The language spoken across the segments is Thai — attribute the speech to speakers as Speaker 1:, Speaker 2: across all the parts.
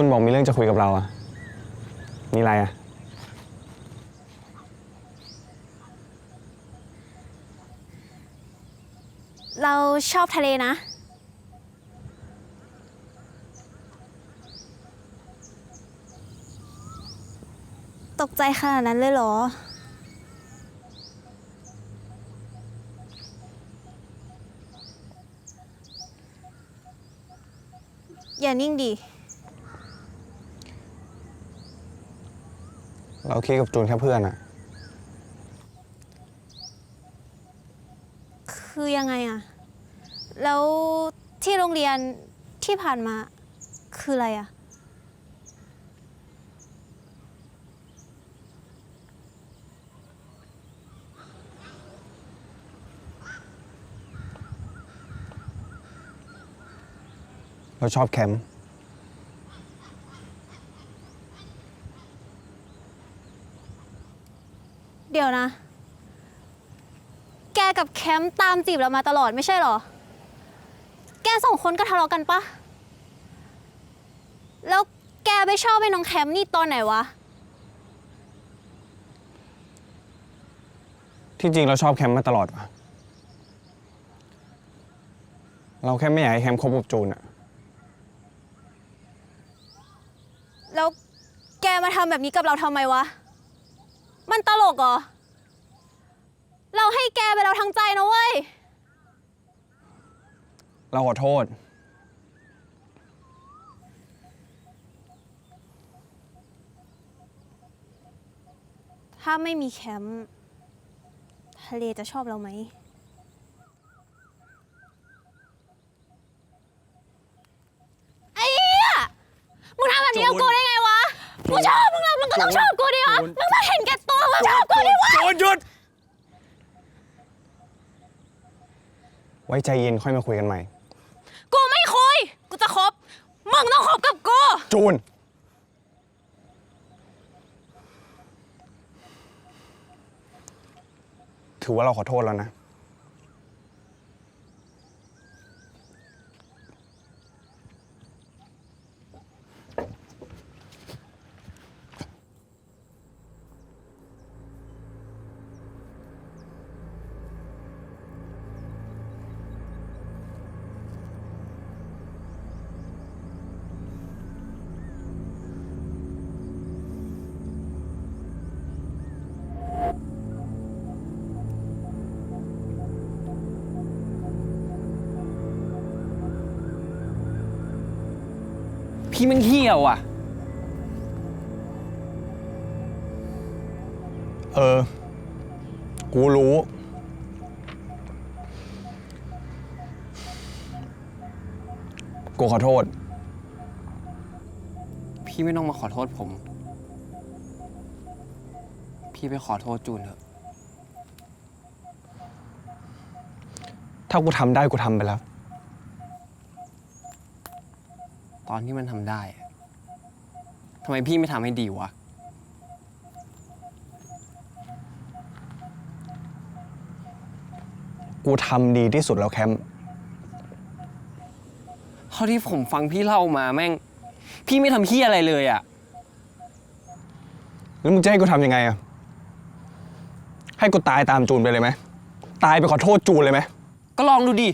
Speaker 1: จุนบอกมีเรื่องจะคุยกับเราอะมีอะไรอะ
Speaker 2: เราชอบทะเลนะ ตกใจขนาดนั้นเลยเหรอ อย่านิ่งดิ
Speaker 1: เราคิดกับจูนแค่เพื่อนอะ
Speaker 2: คือยังไงอะแล้วที่โรงเรียนที่ผ่านมาคืออะไรอะ
Speaker 1: เราชอบแคมป์
Speaker 2: เดี๋ยวนะ แกกับแคมป์ตามจีบเรามาตลอดไม่ใช่เหรอ แกสองคนก็ทะเลาะกันปะ แล้วแกไปชอบไอ้น้องแคมป์นี่ตอนไหนวะ
Speaker 1: ที่จริงเราชอบแคมป์มาตลอดว่ะเราแค่ไม่อยากให้แคมป์คบกับจูนอะ
Speaker 2: แล้วแกมาทำแบบนี้กับเราทำไมวะ มันตลกเหรอ เราให้แกไปเราทั้งใจนะเว้ย
Speaker 1: เราขอโทษ
Speaker 2: ถ้าไม่มีแคมป์ทะเลจะชอบเราไหม ไอ้เหี้ยมึงทำแบบนี้กับกูได้ไงวะมึงชอบมึงอะมึงก็ต้องชอบกูดิวะ
Speaker 1: จูน
Speaker 2: มึงมาเห็นแก่ตัว มึงชอบกูดิวะ
Speaker 1: จูนหยุด ไว้ใจเย็นค่อยมาคุยกันใหม่
Speaker 2: กูไม่คุย กูจะคบ มึงต้องคบกับกู
Speaker 1: จูน ถือว่าเราขอโทษแล้วนะ
Speaker 3: พี่แมันเหี้ยวอะ
Speaker 1: เออ กูรู้ กูขอโทษ
Speaker 3: พี่ไม่ต้องมาขอโทษผม พี่ไปขอโทษจูนเถอะ
Speaker 1: ถ้ากูทำได้กูทำไปแล้ว
Speaker 3: ตอนที่มันทำได้อะทำไมพี่ไม่ทำให้ดีวะ
Speaker 1: กูทำดีที่สุดแล้วแคมป์
Speaker 3: เท่าที่ผมฟังพี่เล่ามาแม่ง พี่ไม่ทำเฮี้ยอะไรเลยอะ
Speaker 1: แล้วมึงจะให้กูทำยังไงอะให้กูตายตามจูนไปเลยไหมตายไปขอโทษจูนเลยไหม
Speaker 3: ก็ลองดูดิ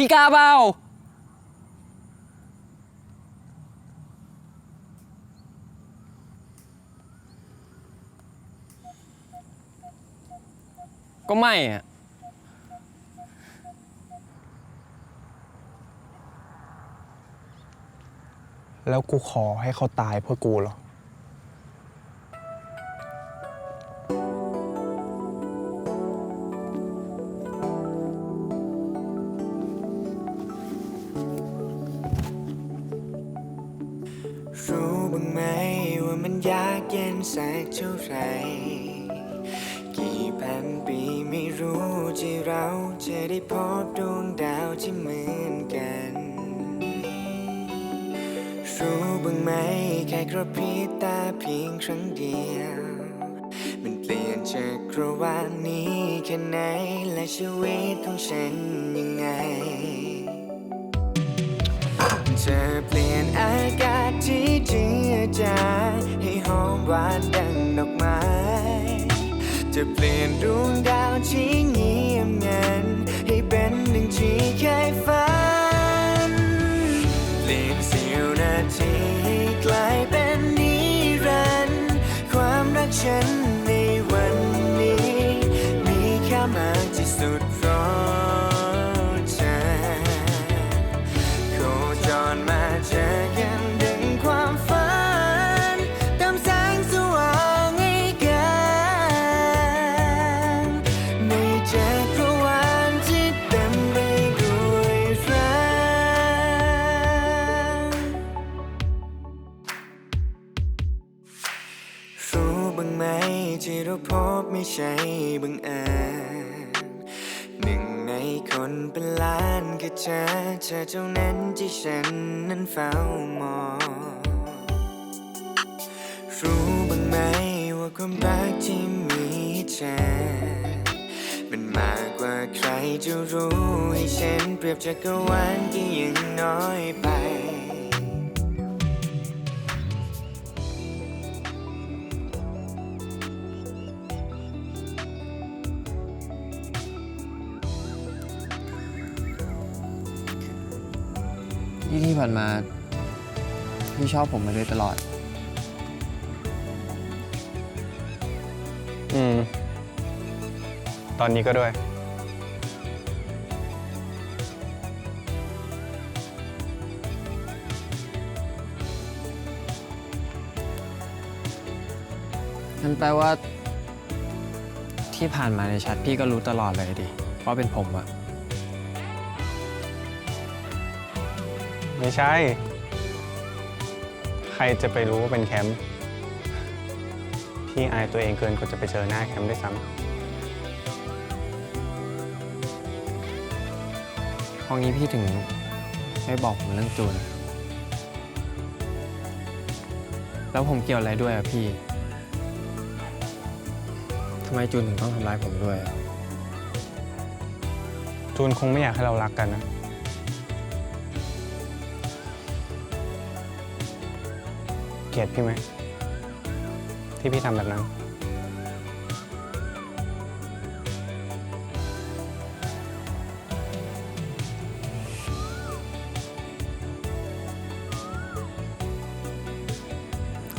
Speaker 3: พี่กล้าเปล่าก็ไม่อะ
Speaker 1: แล้วกูขอให้เขาตายเพื่อกูเหรอ
Speaker 4: ยากเย็นสักเท่าไร กี่พันปีไม่รู้ที่เราจะได้พบดวงดาวที่เหมือนกัน รู้บ้างไหมแค่กระพริบตาเพียงครั้งเดียว มันเปลี่ยนจักรวาลนี้แค่ไหนและชีวิตของฉันยังไง เธอเปลี่ยนอากาศ หวานดังดอกไม้จะเปลี่ยนดวงดาวที่เงียบงันให้เป็นดังที่เคยฝันเปลี่ยนเสี้ยวนาทีให้กลายเป็นนิรันดร์ความรักฉันในวันนี้ มีค่ามากที่สุด ไม่ใช่บังเอิญหนึ่งในคนเป็นล้านก็เจอเธอเท่านั้นที่ฉันนั้นเฝ้ามอง รู้บ้างไหมว่าความรักที่มีเธอมันมากกว่าใครจะรู้ให้ฉันเปรียบจักรวาลที่ยังน้อยไป
Speaker 3: ที่ที่ผ่านมา พี่ชอบผมมาโดยตลอด
Speaker 1: อืม ตอนนี้ก็ด้วย
Speaker 3: นั่นแปลว่า ที่ผ่านมาในแชทพี่ก็รู้ตลอดเลยดิว่าเป็นผมอะ
Speaker 1: ไม่ใช่ ใครจะไปรู้ว่าเป็นแคมป์ พี่อายตัวเองเกินกว่าจะไปเจอหน้าแคมป์ด้วยซ้ำ
Speaker 3: ห้องนี้พี่ถึงไม่บอกผมเรื่องจูน แล้วผมเกี่ยวอะไรด้วยอะพี่ ทำไมจูนถึงต้องทำร้ายผมด้วย
Speaker 1: จูนคงไม่อยากให้เรารักกันนะ ลียดพี่ไหม ที่พี่ทำแบบนั้น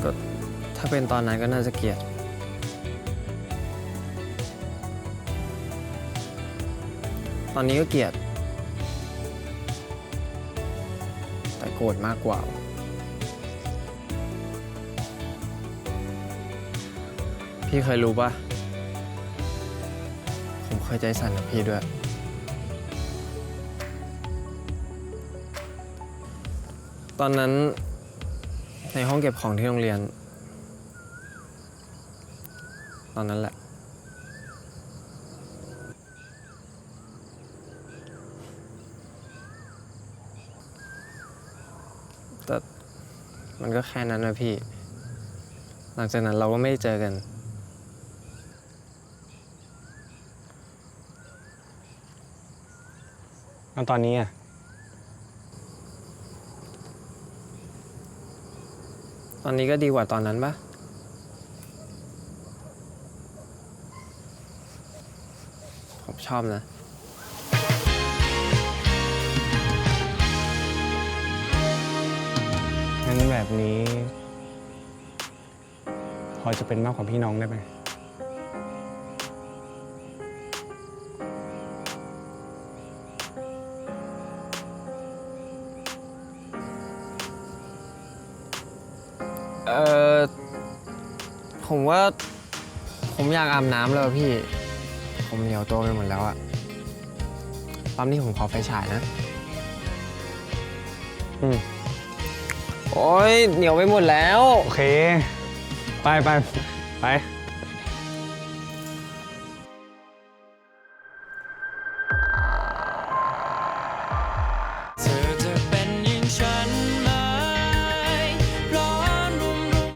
Speaker 3: ก็ถ้าเป็นตอนนั้นก็น่าจะเกลียด ตอนนี้ก็เกลียด แต่โกรธมากกว่า พี่เคยรู้ปะผมเคยใจสั่นกับพี่ด้วย ตอนนั้นในห้องเก็บของที่โรงเรียน ตอนนั้นแหละ แต่มันก็แค่นั้นนะพี่ หลังจากนั้นเราก็ไม่ได้เจอกัน
Speaker 1: แล้วตอนนี้อะ
Speaker 3: ตอนนี้ก็ดีกว่าตอนนั้นปะผมชอบนะ
Speaker 1: งั้นแบบนี้ พอจะเป็นมากกว่าพี่น้องได้ไหม
Speaker 3: ผมว่า ผมอยากอาบน้ำแล้วอะพี่ ผมเหนียวตัวไปหมดแล้วอะปั๊มนี่ผมขอไฟฉายนะ
Speaker 1: อืม
Speaker 3: โอ้ยเหนียวไปหมดแล้ว
Speaker 1: โอเค ไปไปไป